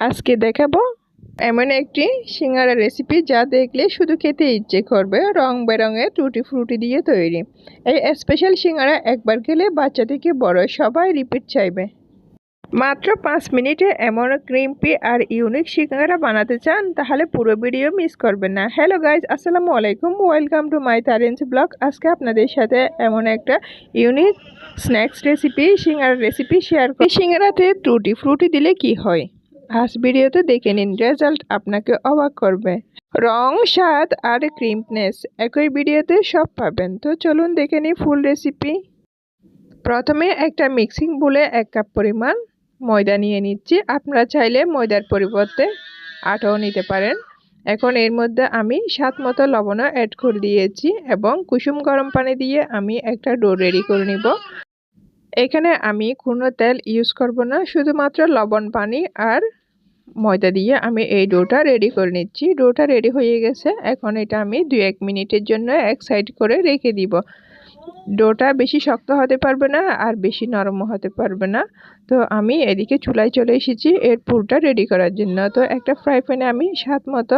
আজকে দেখাবো এমন একটি সিঙ্গারা রেসিপি যা দেখলে শুধু খেতে ইচ্ছে করবে, রং বেরঙের টুটি ফ্রুটি দিয়ে তৈরি। এই স্পেশাল সিঙ্গারা একবার খেলে বাচ্চা থেকে বড় সবাই রিপিট চাইবে। মাত্র পাঁচ মিনিটে এমন ক্রিম্পি আর ইউনিক সিঙ্গারা বানাতে চান, তাহলে পুরো ভিডিও মিস করবেন না। হ্যালো গাইজ আসসালামু আলাইকুম। ওয়েলকাম টু মাই তারেন্স ব্লগ আজকে আপনাদের সাথে এমন একটা unique snacks recipe singara recipe share করি সিঙ্গারাতে টুটি ফ্রুটি দিলে কি হয়? আজ ভিডিওতে দেখে নিন রেজাল্ট আপনাকে অবাক করবে। রং, স্বাদ আর ক্রিমনেস একই ভিডিওতে সব পাবেন। তো চলুন দেখে নিই ফুল রেসিপি। প্রথমে একটা মিক্সিং বলে এক কাপ পরিমাণ ময়দা নিয়ে নিচ্ছি। আপনারা চাইলে ময়দার পরিবর্তে আটাও নিতে পারেন। এখন এর মধ্যে আমি সাত মতো লবণও অ্যাড করে দিয়েছি এবং কুসুম গরম পানি দিয়ে আমি একটা ডো রেডি করে নিব। এখানে আমি কোনো তেল ইউজ করব না, শুধুমাত্র লবণ পানি আর ময়দা দিয়ে আমি এই ডোটা রেডি করে নিচ্ছি। ডোটা রেডি হয়ে গেছে। এখন এটা আমি দু এক মিনিটের জন্য এক সাইড করে রেখে দিব। ডোটা বেশি শক্ত হতে পারবে না আর বেশি নরমও হতে পারবে না। তো আমি এদিকে চুলায় চলে এসেছি এর পুরটা রেডি করার জন্য। তো একটা ফ্রাই প্যানে আমি সাত মতো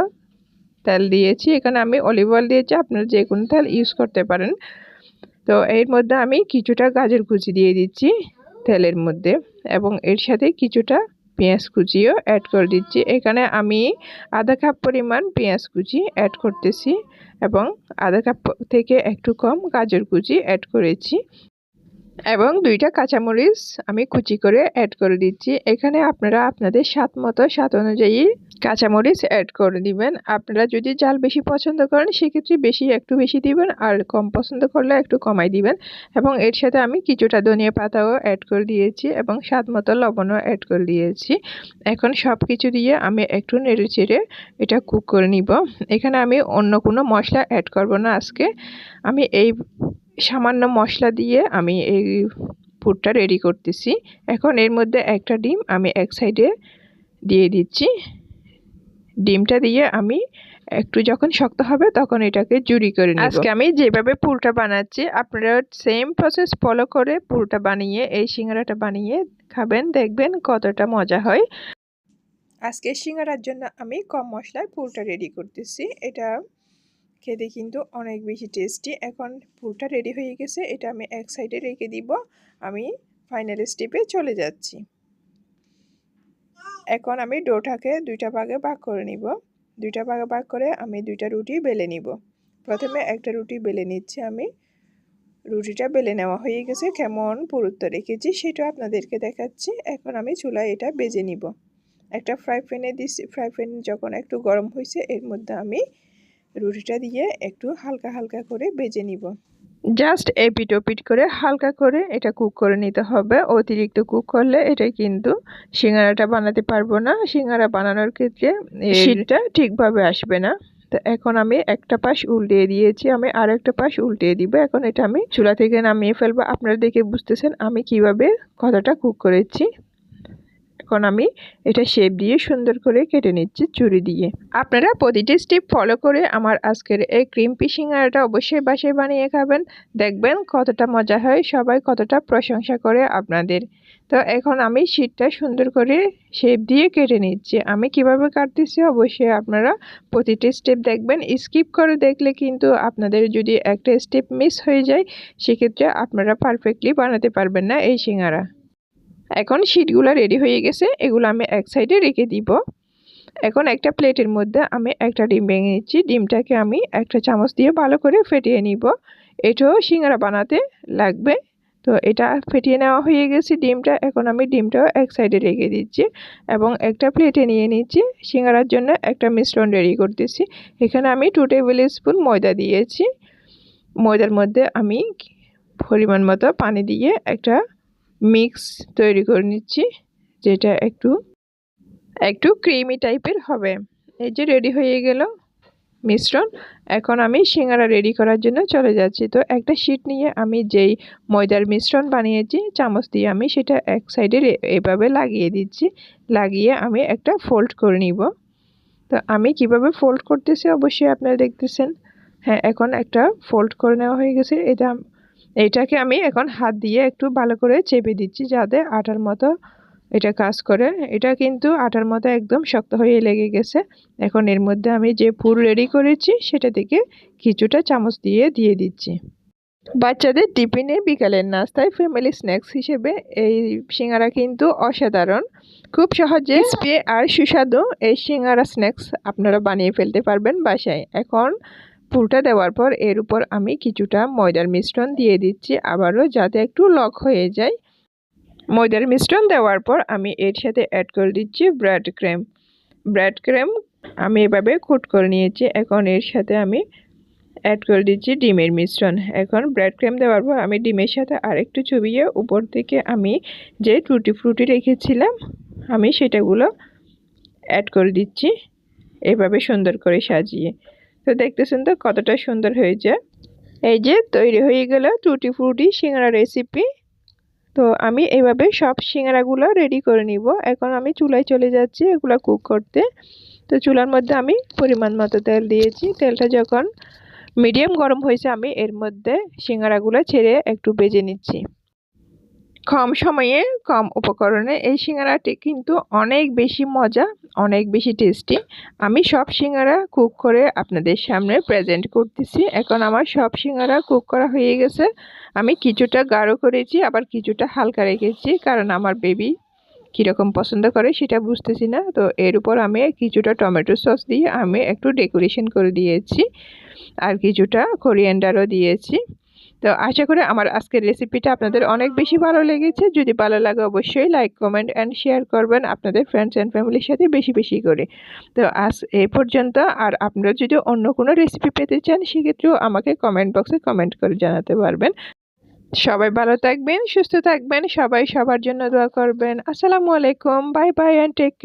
তেল দিয়েছি। এখানে আমি অলিভ অয়েল দিয়েছি। আপনারা যে কোনো তেল ইউজ করতে পারেন। তো এর মধ্যে আমি কিছুটা গাজর কুচি দিয়ে দিচ্ছি তেলের মধ্যে এবং এর সাথে কিছুটা পেঁয়াজ কুচিও অ্যাড করে দিচ্ছি। এখানে আমি আধা কাপ পরিমাণ পেঁয়াজ কুচি অ্যাড করতেছি এবং আধা কাপ থেকে একটু কম গাজর কুচি অ্যাড করেছি। এবং দুইটা কাঁচামরিচ আমি কুচি করে অ্যাড করে দিচ্ছি। এখানে আপনারা আপনাদের স্বাদ মতো, স্বাদ অনুযায়ী কাঁচামরিচ অ্যাড করে দিবেন। আপনারা যদি জাল বেশি পছন্দ করেন, সেক্ষেত্রে বেশি, একটু বেশি দিবেন আর কম পছন্দ করলে একটু কমাই দিবেন। এবং এর সাথে আমি কিছুটা ধনিয়া পাতাও অ্যাড করে দিয়েছি এবং স্বাদ মতো লবণও অ্যাড করে দিয়েছি। এখন সব কিছু দিয়ে আমি একটু নেড়ে চেড়ে এটা কুক করে নিব। এখানে আমি অন্য কোনো মশলা অ্যাড করব না আজকে। আমি এই সামান্য মশলা দিয়ে আমি এই পুরটা রেডি করতেছি। এখন এর মধ্যে একটা ডিম আমি এক সাইডে দিয়ে দিচ্ছি। ডিমটা দিয়ে আমি একটু যখন শক্ত হবে তখন এটাকে জুড়ি করে নিব। আজকে আমি যেভাবে পুরটা বানাচ্ছি আপনারা সেম প্রসেস ফলো করে পুরটা বানিয়ে এই সিঙ্গারাটা বানিয়ে খাবেন দেখবেন কতটা মজা হয়। আজকে সিঙ্গারার জন্য আমি কম মশলায় পুরটা রেডি করতেছি। এটা খেতে কিন্তু অনেক বেশি টেস্টি এখন পুরটা রেডি হয়ে গেছে, এটা আমি এক সাইডে রেখে দিব। আমি ফাইনাল স্টেপে চলে যাচ্ছি। এখন আমি ডোটাকে দুইটা ভাগে ভাগ করে নিব। দুইটা ভাগে ভাগ করে আমি দুইটা রুটি বেলে নিব। প্রথমে একটা রুটি বেলে নিচ্ছি আমি। রুটিটা বেলে নেওয়া হয়ে গেছে, কেমন পুরুত্ব রেখেছি সেটা আপনাদেরকে দেখাচ্ছি। এখন আমি চুলায় এটা বেজে নিব। একটা ফ্রাই প্যানে দিচ্ছি ফ্রাই প্যান যখন একটু গরম হয়েছে, এর মধ্যে আমি রুটিটা দিয়ে একটু হালকা হালকা করে বেজে নিব। জাস্ট এপিট ওপিট করে হালকা করে এটা কুক করে নিতে হবে। অতিরিক্ত কুক করলে এটা কিন্তু সিঙ্গারাটা বানাতে পারব না। সিঙ্গারা বানানোর ক্ষেত্রে শীতটা ঠিকভাবে আসবে না। তো এখন আমি একটা পাশ উল্টিয়ে দিয়েছি। আমি আর একটা পাশ উল্টিয়ে দিব। এখন এটা আমি চুলা থেকে নামিয়ে ফেলব। আপনারা দেখে বুঝতেছেন আমি কীভাবে কতটা কুক করেছি। এখন আমি এটা শেপ দিয়ে সুন্দর করে কেটে নিচ্ছি চুরি দিয়ে। আপনারা প্রতিটি স্টেপ ফলো করে আমার আজকের এই ক্রিম সিঙ্গারাটা অবশ্যই বাসায় বানিয়ে খাবেন। দেখবেন কতটা মজা হয়, সবাই কতটা প্রশংসা করে আপনাদের। তো এখন আমি শীতটা সুন্দর করে শেপ দিয়ে কেটে নিচ্ছি। আমি কীভাবে কাটতেছি অবশ্যই আপনারা প্রতিটি স্টেপ দেখবেন। স্কিপ করে দেখলে কিন্তু আপনাদের যদি একটা স্টেপ মিস হয়ে যায়, সেক্ষেত্রে আপনারা পারফেক্টলি বানাতে পারবেন না এই সিঙ্গারা। এখন শিটগুলো রেডি হয়ে গেছে, এগুলো আমি এক সাইডে রেখে দিব। এখন একটা প্লেটের মধ্যে আমি একটা ডিম ভেঙে নিচ্ছি। ডিমটাকে আমি একটা চামচ দিয়ে ভালো করে ফেটিয়ে নিব। এটাও সিঙ্গারা বানাতে লাগবে। তো এটা ফেটিয়ে নেওয়া হয়ে গেছে ডিমটা। এখন আমি ডিমটাও এক সাইডে রেখে দিচ্ছি এবং একটা প্লেটে নিয়ে নিচ্ছি। সিঙ্গারার জন্য একটা মিশ্রণ রেডি করতেছি। এখানে আমি টু টেবিল স্পুন ময়দা দিয়েছি। ময়দার মধ্যে আমি পরিমাণ মতো পানি দিয়ে একটা মিক্স তৈরি করে নিচ্ছি, যেটা একটু একটু ক্রিমি টাইপের হবে। এই যে রেডি হয়ে গেল মিশ্রণ। এখন আমি সিঙ্গারা রেডি করার জন্য চলে যাচ্ছি। তো একটা শিট নিয়ে আমি যেই ময়দার মিশ্রণ বানিয়েছি, চামচ দিয়ে আমি সেটা এক সাইডে এভাবে লাগিয়ে দিচ্ছি। লাগিয়ে আমি একটা ফোল্ড করে নিব। তো আমি কীভাবে ফোল্ড করতেছি অবশ্যই আপনারা দেখতেছেন। হ্যাঁ এখন একটা ফোল্ড করে নেওয়া হয়ে গেছে। এটা এটাকে আমি এখন হাত দিয়ে একটু ভালো করে চেপে দিচ্ছি যাতে আটার মতো এটা কাজ করে। এটা কিন্তু আটার মতো একদম শক্ত হয়ে লেগে গেছে। এখন এর মধ্যে আমি যে পুর রেডি করেছি সেটা থেকে কিছুটা চামচ দিয়ে দিয়ে দিচ্ছি। বাচ্চাদের টিফিনে বিকালের নাস্তায় ফ্যামিলি স্ন্যাক্স হিসেবে এই সিঙ্গারা কিন্তু অসাধারণ। খুব সহজে স্প্রে আর সুস্বাদু এই সিঙ্গারা স্ন্যাক্স আপনারা বানিয়ে ফেলতে পারবেন বাসায়। এখন পুরটা দেওয়ার পর এর উপর আমি কিছুটা ময়দার মিশ্রণ দিয়ে দিচ্ছি আবারও যাতে একটু লক হয়ে যায়। ময়দার মিশ্রণ দেওয়ার পর আমি এর সাথে অ্যাড করে দিচ্ছি ব্রেড ক্রেম ব্রেড ক্রেম আমি এভাবে কুট করে নিয়েছি। এখন এর সাথে আমি অ্যাড করে দিচ্ছি ডিমের মিশ্রণ। এখন ব্রেড ক্রেম দেওয়ার পর আমি ডিমের সাথে আরেকটু চুবিয়ে উপর থেকে আমি যে টুটি ফ্রুটি রেখেছিলাম, আমি সেটাগুলো অ্যাড করে দিচ্ছি। এভাবে সুন্দর করে সাজিয়ে। তো দেখতেছেন তো কতটা সুন্দর হয়েছে। এই যে তৈরি হয়ে গেল টুটি ফ্রুটি সিঙ্গারা রেসিপি তো আমি এইভাবে সব সিঙ্গারাগুলো রেডি করে নিব। এখন আমি চুলায় চলে যাচ্ছি এগুলো কুক করতে। তো চুলার মধ্যে আমি পরিমাণ মতো তেল দিয়েছি। তেলটা যখন মিডিয়াম গরম হয়েছে আমি এর মধ্যে সিঙ্গারাগুলো ছেড়ে একটু বেজে নিচ্ছি। কম সময়ে, কম উপকরণে এই সিঙ্গারাটি কিন্তু অনেক বেশি মজা, অনেক বেশি টেস্টি আমি সব সিঙ্গারা কুক করে আপনাদের সামনে প্রেজেন্ট করতেছি। এখন আমার সব সিঙ্গারা কুক করা হয়ে গেছে। আমি কিছুটা গাঢ় করেছি, আবার কিছুটা হালকা রেখেছি, কারণ আমার বেবি কীরকম পছন্দ করে সেটা বুঝতেছি না। তো এর উপর আমি কিছুটা টমেটো সস দিয়ে আমি একটু ডেকোরেশন করে দিয়েছি। আর কিছুটা কোরিয়েন্ডারও দিয়েছি। তো আশা করি আমার আজকের রেসিপিটা আপনাদের অনেক বেশি ভালো লেগেছে। যদি ভালো লাগে অবশ্যই লাইক কমেন্ট অ্যান্ড শেয়ার করবেন আপনাদের ফ্রেন্ডস অ্যান্ড ফ্যামিলির সাথে বেশি বেশি করে। তো আজ এ পর্যন্ত। আর আপনারা যদি অন্য কোনো রেসিপি পেতে চান, সেক্ষেত্রেও আমাকে কমেন্ট বক্সে কমেন্ট করে জানাতে পারবেন। সবাই ভালো থাকবেন, সুস্থ থাকবেন, সবাই সবার জন্য দোয়া করবেন। আসসালামু আলাইকুম bye bye and take care